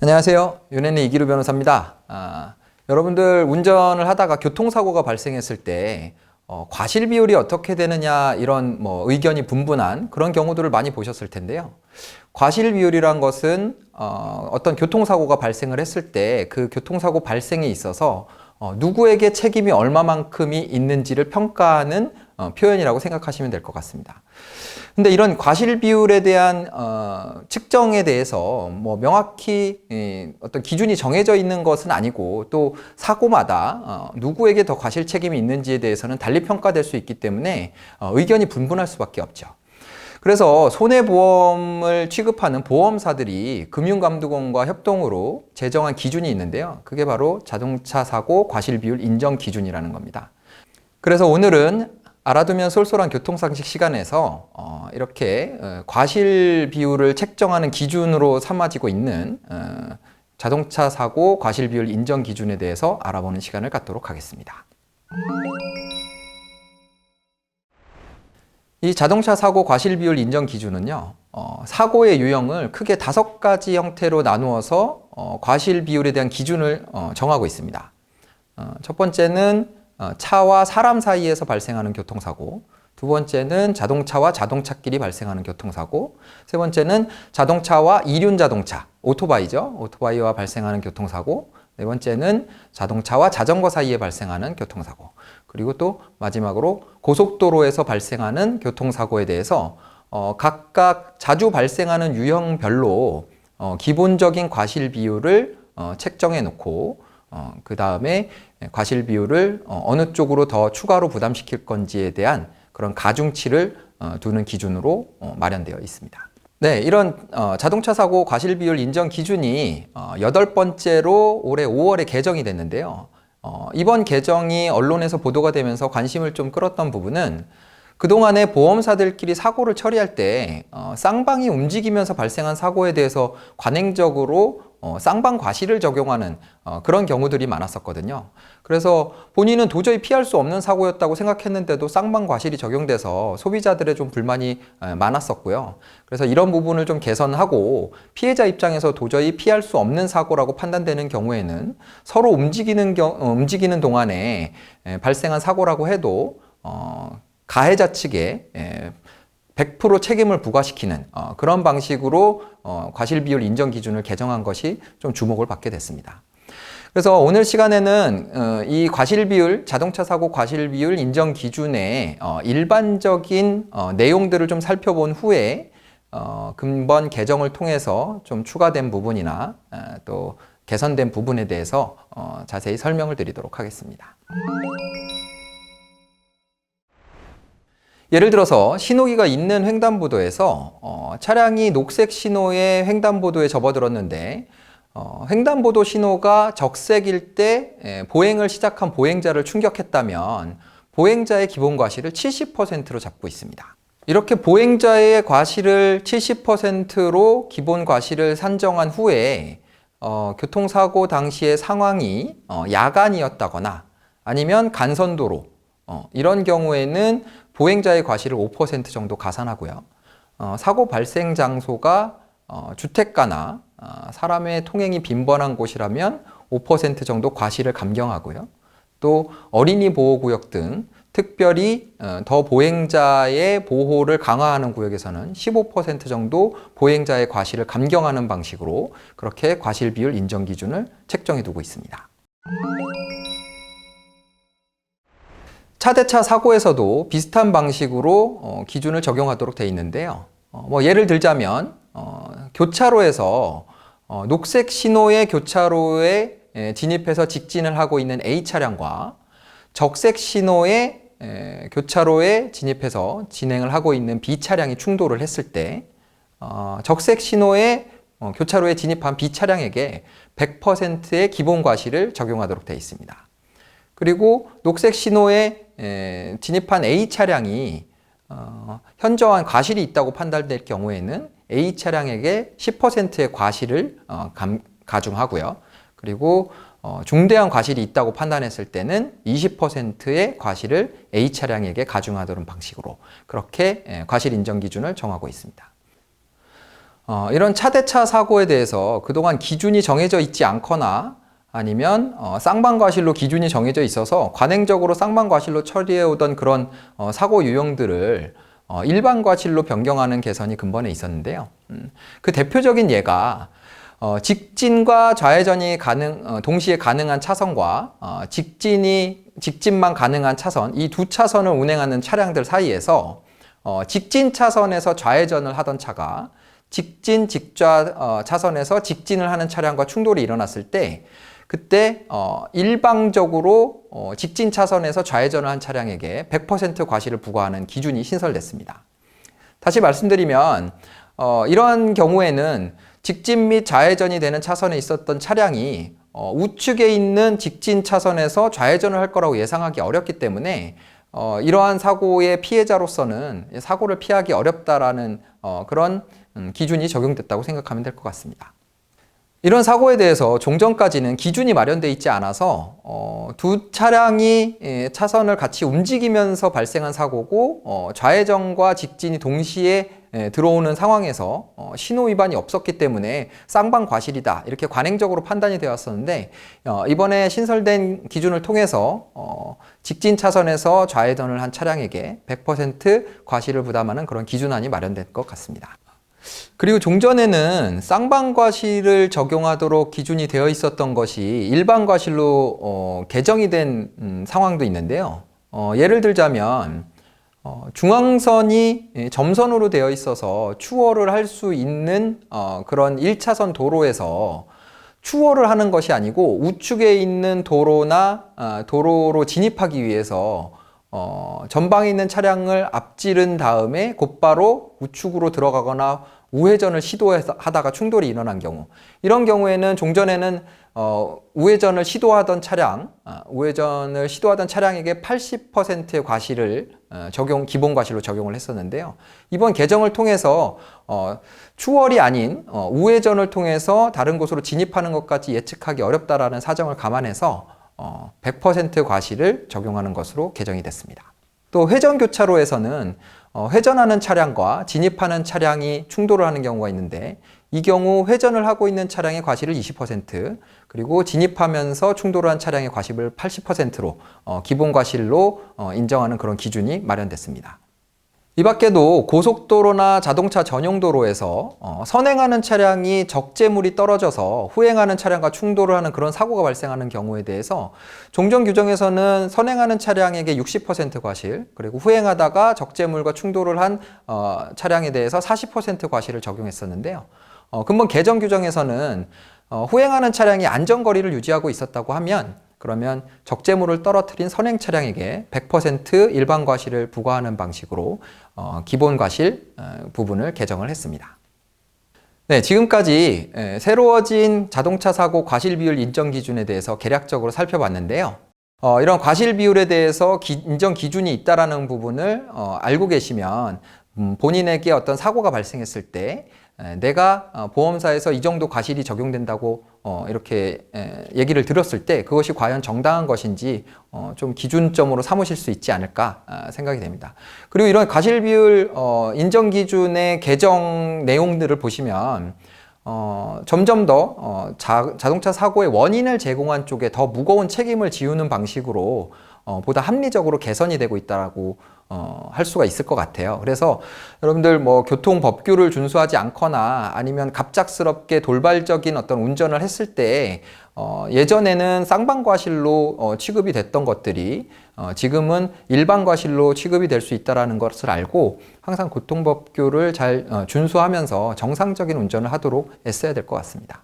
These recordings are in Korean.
안녕하세요. 윤혜는 이기루 변호사입니다. 아, 여러분들 운전을 하다가 교통사고가 발생했을 때 어, 과실 비율이 어떻게 되느냐 이런 뭐 의견이 분분한 그런 경우들을 많이 보셨을 텐데요. 과실 비율이란 것은 어, 어떤 교통사고가 발생을 했을 때 그 교통사고 발생에 있어서 어, 누구에게 책임이 얼마만큼이 있는지를 평가하는 어, 표현이라고 생각하시면 될 것 같습니다. 근데 이런 과실 비율에 대한 어, 측정에 대해서 뭐 명확히 이, 어떤 기준이 정해져 있는 것은 아니고 또 사고마다 어, 누구에게 더 과실 책임이 있는지에 대해서는 달리 평가될 수 있기 때문에 어, 의견이 분분할 수밖에 없죠. 그래서 손해보험을 취급하는 보험사들이 금융감독원과 협동으로 제정한 기준이 있는데요. 그게 바로 자동차 사고 과실 비율 인정 기준이라는 겁니다. 그래서 오늘은 알아두면 쏠쏠한 교통상식 시간에서 어, 이렇게 어, 과실 비율을 책정하는 기준으로 삼아지고 있는 어, 자동차 사고 과실 비율 인정 기준에 대해서 알아보는 시간을 갖도록 하겠습니다. 이 자동차 사고 과실 비율 인정 기준은요, 어, 사고의 유형을 크게 다섯 가지 형태로 나누어서 어, 과실 비율에 대한 기준을 어, 정하고 있습니다. 어, 첫 번째는 어, 차와 사람 사이에서 발생하는 교통사고, 두 번째는 자동차와 자동차끼리 발생하는 교통사고, 세 번째는 자동차와 이륜 자동차, 오토바이죠. 오토바이와 발생하는 교통사고, 네 번째는 자동차와 자전거 사이에 발생하는 교통사고, 그리고 또 마지막으로 고속도로에서 발생하는 교통사고에 대해서 어, 각각 자주 발생하는 유형별로 어, 기본적인 과실 비율을 어, 책정해 놓고 어, 그 다음에 과실 비율을 어, 어느 쪽으로 더 추가로 부담시킬 건지에 대한 그런 가중치를 어, 두는 기준으로 어, 마련되어 있습니다. 네, 이런 어, 자동차 사고 과실 비율 인정 기준이 어, 여덟 번째로 올해 5월에 개정이 됐는데요. 어, 이번 개정이 언론에서 보도가 되면서 관심을 좀 끌었던 부분은 그동안에 보험사들끼리 사고를 처리할 때 어, 쌍방이 움직이면서 발생한 사고에 대해서 관행적으로 어, 쌍방 과실을 적용하는 어, 그런 경우들이 많았었거든요. 그래서 본인은 도저히 피할 수 없는 사고였다고 생각했는데도 쌍방 과실이 적용돼서 소비자들의 좀 불만이 에, 많았었고요. 그래서 이런 부분을 좀 개선하고 피해자 입장에서 도저히 피할 수 없는 사고라고 판단되는 경우에는 서로 움직이는 경, 어, 움직이는 동안에 에, 발생한 사고라고 해도 어, 가해자 측에 에, 100% 책임을 부과시키는 어, 그런 방식으로 어, 과실 비율 인정 기준을 개정한 것이 좀 주목을 받게 됐습니다. 그래서 오늘 시간에는 어, 이 과실 비율, 자동차 사고 과실 비율 인정 기준의 어, 일반적인 어, 내용들을 좀 살펴본 후에 어, 근본 개정을 통해서 좀 추가된 부분이나 어, 또 개선된 부분에 대해서 어, 자세히 설명을 드리도록 하겠습니다. 예를 들어서 신호기가 있는 횡단보도에서 어, 차량이 녹색 신호의 횡단보도에 접어들었는데 어, 횡단보도 신호가 적색일 때 에, 보행을 시작한 보행자를 충격했다면 보행자의 기본 과실을 70%로 잡고 있습니다. 이렇게 보행자의 과실을 70%로 기본 과실을 산정한 후에 어, 교통사고 당시의 상황이 어, 야간이었다거나 아니면 간선도로 어, 이런 경우에는 보행자의 과실을 5% 정도 가산하고요. 어, 사고 발생 장소가 어, 주택가나 어, 사람의 통행이 빈번한 곳이라면 5% 정도 과실을 감경하고요. 또 어린이 보호구역 등 특별히 어, 더 보행자의 보호를 강화하는 구역에서는 15% 정도 보행자의 과실을 감경하는 방식으로 그렇게 과실 비율 인정 기준을 책정해 두고 있습니다. 차대차 사고에서도 비슷한 방식으로 어, 기준을 적용하도록 되어 있는데요. 어, 뭐 예를 들자면 어, 교차로에서 어, 녹색 신호의 교차로에 에, 진입해서 직진을 하고 있는 A 차량과 적색 신호의 에, 교차로에 진입해서 진행을 하고 있는 B 차량이 충돌을 했을 때 어, 적색 신호에 어, 교차로에 진입한 B 차량에게 100%의 기본 과실을 적용하도록 되어 있습니다. 그리고 녹색 신호에 에, 진입한 A 차량이 어, 현저한 과실이 있다고 판단될 경우에는 A 차량에게 10%의 과실을 어, 감, 가중하고요. 그리고 어, 중대한 과실이 있다고 판단했을 때는 20%의 과실을 A 차량에게 가중하도록 방식으로 그렇게 에, 과실 인정 기준을 정하고 있습니다. 어, 이런 차대차 사고에 대해서 그동안 기준이 정해져 있지 않거나 아니면 어, 쌍방과실로 기준이 정해져 있어서 관행적으로 쌍방과실로 처리해 오던 그런 어, 사고 유형들을 어, 일반과실로 변경하는 개선이 근본에 있었는데요. 음, 그 대표적인 예가 어, 직진과 좌회전이 가능 어, 동시에 가능한 차선과 어, 직진이 직진만 가능한 차선 이 두 차선을 운행하는 차량들 사이에서 어, 직진 차선에서 좌회전을 하던 차가 직진 직좌 어, 차선에서 직진을 하는 차량과 충돌이 일어났을 때 그때 어, 일방적으로 어, 직진 차선에서 좌회전을 한 차량에게 100% 과실을 부과하는 기준이 신설됐습니다. 다시 말씀드리면 어, 이러한 경우에는 직진 및 좌회전이 되는 차선에 있었던 차량이 어, 우측에 있는 직진 차선에서 좌회전을 할 거라고 예상하기 어렵기 때문에 어, 이러한 사고의 피해자로서는 사고를 피하기 어렵다라는 어, 그런 음, 기준이 적용됐다고 생각하면 될 것 같습니다. 이런 사고에 대해서 종전까지는 기준이 마련되어 있지 않아서 어, 두 차량이 예, 차선을 같이 움직이면서 발생한 사고고 어, 좌회전과 직진이 동시에 예, 들어오는 상황에서 어, 신호 위반이 없었기 때문에 쌍방 과실이다 이렇게 관행적으로 판단이 되었었는데 어, 이번에 신설된 기준을 통해서 어, 직진 차선에서 좌회전을 한 차량에게 100% 과실을 부담하는 그런 기준안이 마련된 것 같습니다. 그리고 종전에는 쌍방과실을 적용하도록 기준이 되어 있었던 것이 일반과실로 어, 개정이 된 음, 상황도 있는데요. 어, 예를 들자면 어, 중앙선이 예, 점선으로 되어 있어서 추월을 할 수 있는 어, 그런 1차선 도로에서 추월을 하는 것이 아니고 우측에 있는 도로나 아, 도로로 진입하기 위해서 어, 전방에 있는 차량을 앞지른 다음에 곧바로 우측으로 들어가거나 우회전을 시도하다가 충돌이 일어난 경우 이런 경우에는 종전에는 어, 우회전을 시도하던 차량 아, 우회전을 시도하던 차량에게 80%의 과실을 어, 적용 기본 과실로 적용을 했었는데요 이번 개정을 통해서 어, 추월이 아닌 어, 우회전을 통해서 다른 곳으로 진입하는 것까지 예측하기 어렵다라는 사정을 감안해서 어, 100% 과실을 적용하는 것으로 개정이 됐습니다. 또 회전 교차로에서는 어, 회전하는 차량과 진입하는 차량이 충돌을 하는 경우가 있는데 이 경우 회전을 하고 있는 차량의 과실을 20% 그리고 진입하면서 충돌을 한 차량의 과실을 80%로 어, 기본 과실로 어, 인정하는 그런 기준이 마련됐습니다. 이 밖에도 고속도로나 자동차 전용 도로에서 어, 선행하는 차량이 적재물이 떨어져서 후행하는 차량과 충돌을 하는 그런 사고가 발생하는 경우에 대해서 종전 규정에서는 선행하는 차량에게 60% 과실 그리고 후행하다가 적재물과 충돌을 한 어, 차량에 대해서 40% 과실을 적용했었는데요. 어, 근본 개정 규정에서는 어, 후행하는 차량이 안전거리를 유지하고 있었다고 하면 그러면 적재물을 떨어뜨린 선행 차량에게 100% 일반 과실을 부과하는 방식으로 어, 기본 과실 어, 부분을 개정을 했습니다. 네, 지금까지 에, 새로워진 자동차 사고 과실 비율 인정 기준에 대해서 개략적으로 살펴봤는데요. 어, 이런 과실 비율에 대해서 기, 인정 기준이 있다라는 부분을 어, 알고 계시면 음, 본인에게 어떤 사고가 발생했을 때 에, 내가 어, 보험사에서 이 정도 과실이 적용된다고 어, 이렇게 에, 얘기를 들었을 때 그것이 과연 정당한 것인지 어, 좀 기준점으로 삼으실 수 있지 않을까 아, 생각이 됩니다. 그리고 이런 과실 비율 어, 인정 기준의 개정 내용들을 보시면 어, 점점 더 어, 자, 자동차 사고의 원인을 제공한 쪽에 더 무거운 책임을 지우는 방식으로 어, 보다 합리적으로 개선이 되고 있다라고 어, 할 수가 있을 것 같아요. 그래서 여러분들 뭐 교통 법규를 준수하지 않거나 아니면 갑작스럽게 돌발적인 어떤 운전을 했을 때 어, 예전에는 쌍방과실로 어, 취급이 됐던 것들이 어, 지금은 일반과실로 취급이 될 수 있다라는 것을 알고 항상 교통법규를 잘 어, 준수하면서 정상적인 운전을 하도록 애써야 될 것 같습니다.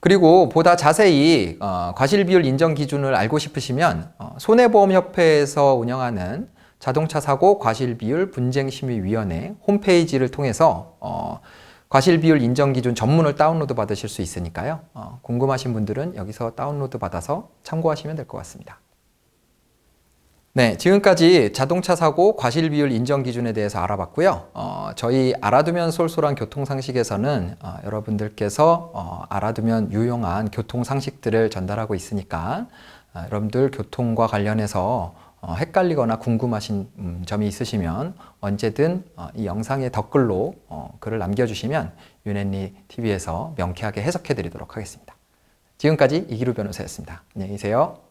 그리고 보다 자세히 어, 과실 비율 인정 기준을 알고 싶으시면 어, 손해보험협회에서 운영하는 자동차 사고 과실 비율 분쟁 심의 위원회 홈페이지를 통해서 어, 과실 비율 인정 기준 전문을 다운로드 받으실 수 있으니까요. 어, 궁금하신 분들은 여기서 다운로드 받아서 참고하시면 될 것 같습니다. 네, 지금까지 자동차 사고 과실 비율 인정 기준에 대해서 알아봤고요. 어, 저희 알아두면 쏠쏠한 교통 상식에서는 어, 여러분들께서 어, 알아두면 유용한 교통 상식들을 전달하고 있으니까 어, 여러분들 교통과 관련해서 어, 헷갈리거나 궁금하신 음, 점이 있으시면 언제든 어, 이 영상의 댓글로 어, 글을 남겨주시면 윤앤리 TV에서 명쾌하게 해석해 드리도록 하겠습니다. 지금까지 이기루 변호사였습니다. 안녕히 계세요.